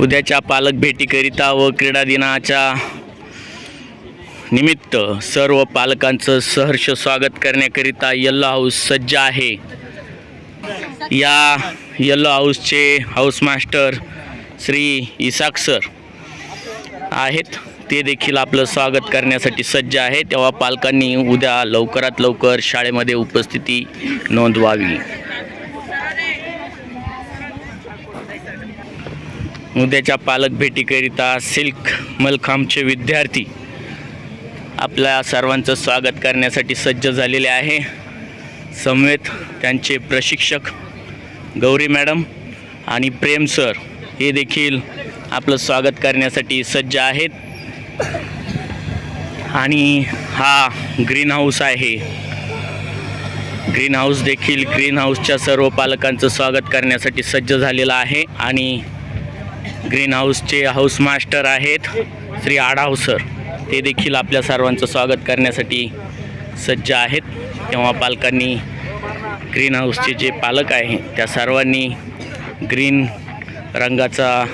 उद्याच्या पालक भेटीकरिता व क्रीडा दिनाच्या निमित्त सर्व पालकांचं सहर्ष स्वागत करण्याकरिता यल्लो हाऊस सज्ज आहे. या यल्लो हाऊसचे house master Shri Isak sir आहेत. ते देखील आपलं स्वागत करण्यासाठी सज्ज आहे तेव्हा पालकांनी उद्या लवकरात लवकर शाळेमध्ये उपस्थिती नोंदवावी. उद्याच्या पालक भेटीकरिता सिल्क मलखामचे विद्यार्थी आपल्या सर्वांचं स्वागत करण्यासाठी सज्ज झालेले आहे. समवेत त्यांचे प्रशिक्षक गौरी मॅडम आणि प्रेम सर हे देखील आपलं स्वागत करण्यासाठी सज्ज आहेत. आणि हा ग्रीन हाऊस आहे. ग्रीन हाऊस देखील ग्रीन हाऊसच्या सर्व पालकांचं स्वागत करण्यासाठी सज्ज झालेला आहे. आणि ग्रीन हाऊसचे हाऊस मास्टर आहेत श्री आढाव सर ते देखील आपल्या सर्वांचं स्वागत करण्यासाठी सज्ज आहेत. तेव्हा पालकांनी ग्रीन हाऊसचे जे पालक आहे त्या सर्वांनी ग्रीन रंगाचा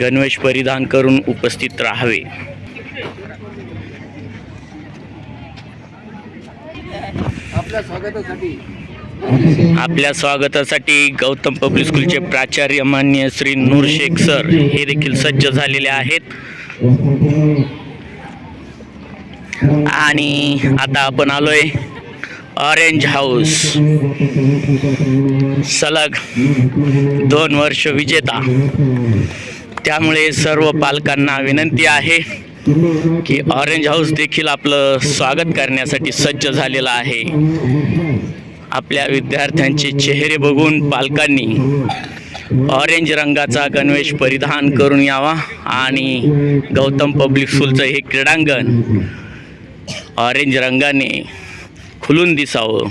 गणवेश परिधान करून उपस्थित राहावे. आपल्या स्वागतासाठी आपल्या स्वागतासाठी गौतम पब्लिक स्कूलचे प्राचार्य मान्य श्री नूर शेख सर हे देखील सज्ज झालेले आहेत. आणि आता आपण आलोय ऑरेंज हाऊस सलग दोन वर्ष विजेता. त्यामुळे सर्व पालकांना विनंती आहे की ऑरेंज हाऊस देखील आपलं स्वागत करण्यासाठी सज्ज झालेलं आहे. आपल्या विद्यार्थ्यांचे चेहरे बघून पालकांनी ऑरेंज रंगाचा गणवेश परिधान करून यावा आणि गौतम पब्लिक स्कूलचं हे क्रीडांगण ऑरेंज रंगाने खुलून दिसावं.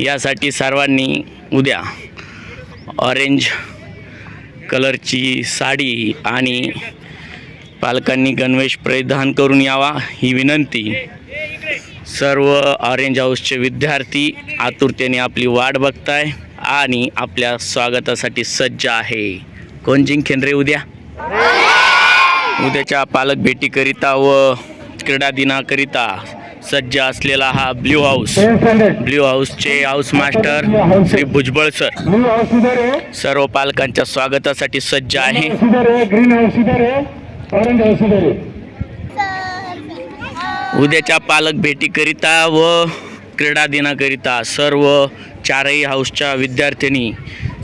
यासाठी सर्वांनी उद्या ऑरेंज कलरची साडी आणि पालकांनी गणवेश परिधान करून यावा ही विनंती. सर्व ऑरेंज हाऊसचे विद्यार्थी आतुरतेने आपली वाट बघताय आणि आपल्या स्वागतासाठी सज्ज आहे. कोण जिंकेन रे उद्या? उद्याच्या पालक भेटीकरिता व क्रीडा दिनाकरिता सज्ज असलेला हा ब्ल्यू हाऊस ब्ल्यू हाऊसचे house master Shri Bhujbal sir सर्व पालकांच्या स्वागतासाठी सज्ज आहे ग्रीन हाऊस इधर आहे ऑरेंज हाऊस इधर आहे उद्याच्या पालक भेटीकरिता व क्रीडा दिनाकरिता सर्व चारही हाऊसच्या विद्यार्थ्यांनी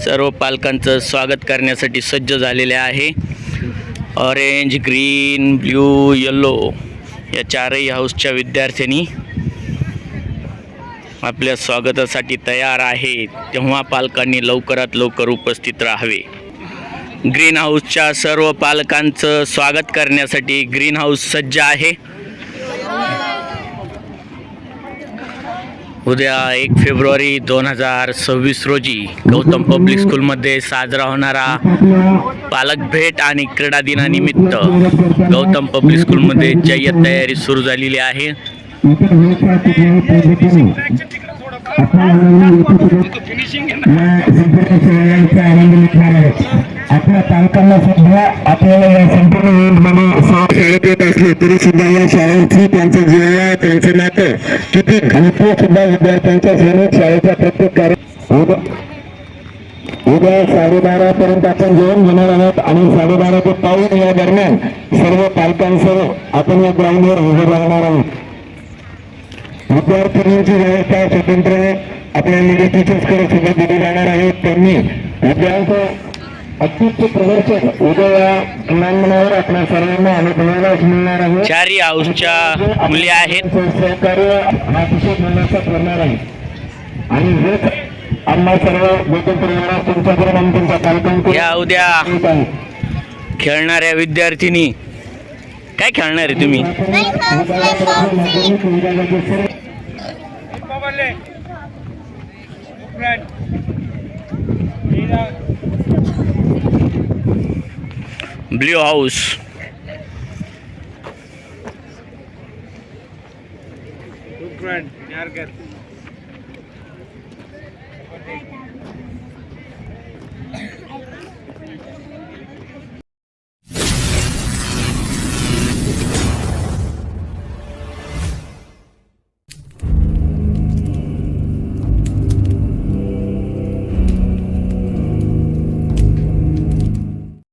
सर्व पालकांचं स्वागत करण्यासाठी सज्ज झालेले आहे. ऑरेंज ग्रीन ब्ल्यू येल्लो या चारही हाऊसच्या विद्यार्थ्यांनी आपल्या स्वागतासाठी तयार आहे तेव्हा पालकांनी लवकरात लवकर उपस्थित राहावे. ग्रीन हाऊसच्या सर्व पालकांचं स्वागत करण्यासाठी ग्रीन हाऊस सज्ज आहे. उद्या एक फेब्रुवारी दोन हजार सव्वीस रोजी गौतम पब्लिक स्कूलमध्ये साजरा होणारा पालक भेट आणि क्रीडा दिनानिमित्त गौतम पब्लिक स्कूलमध्ये जय्यत तयारी सुरू झालेली आहे. आपल्या पालकांना सुद्धा आपल्याला या संपूर्ण शाळेत येत असले तरी सुद्धा या शाळेची त्यांचं जीवन त्यांचं नातं. किती घनतं सुद्धा विद्यार्थ्यांच्या सैनिक शाळेच्या प्रत्येक कार्य उद्या साडेबारा पर्यंत आपण जेवण घेणार आहोत आणि साडेबारा ते पाऊन या दरम्यान सर्व पालकांसह आपण या ग्राउंडवर हजर राहणार आहोत. विद्यार्थिनींची व्यवस्था स्वतंत्र आपल्या लेडी टीचर्सकडे सुद्धा दिली जाणार आहे. त्यांनी विद्यार्थ्या अत्युच्च प्रदर्शन उद्या क्रीडांगणावर आपल्या सर्वांना मिळणार आहे. चारही हाऊसच्या मुली आहेत. सहकार्य हा अतिशय मोलाचा आहे. आणि हेच आम्हा सर्व गोकुळ परिवारात तुमच्याकडे आणि तुमच्या पालकांकडे या उद्या. खेळणाऱ्या विद्यार्थिनी. काय खेळणार आहे तुम्ही? Blue House. Good friend,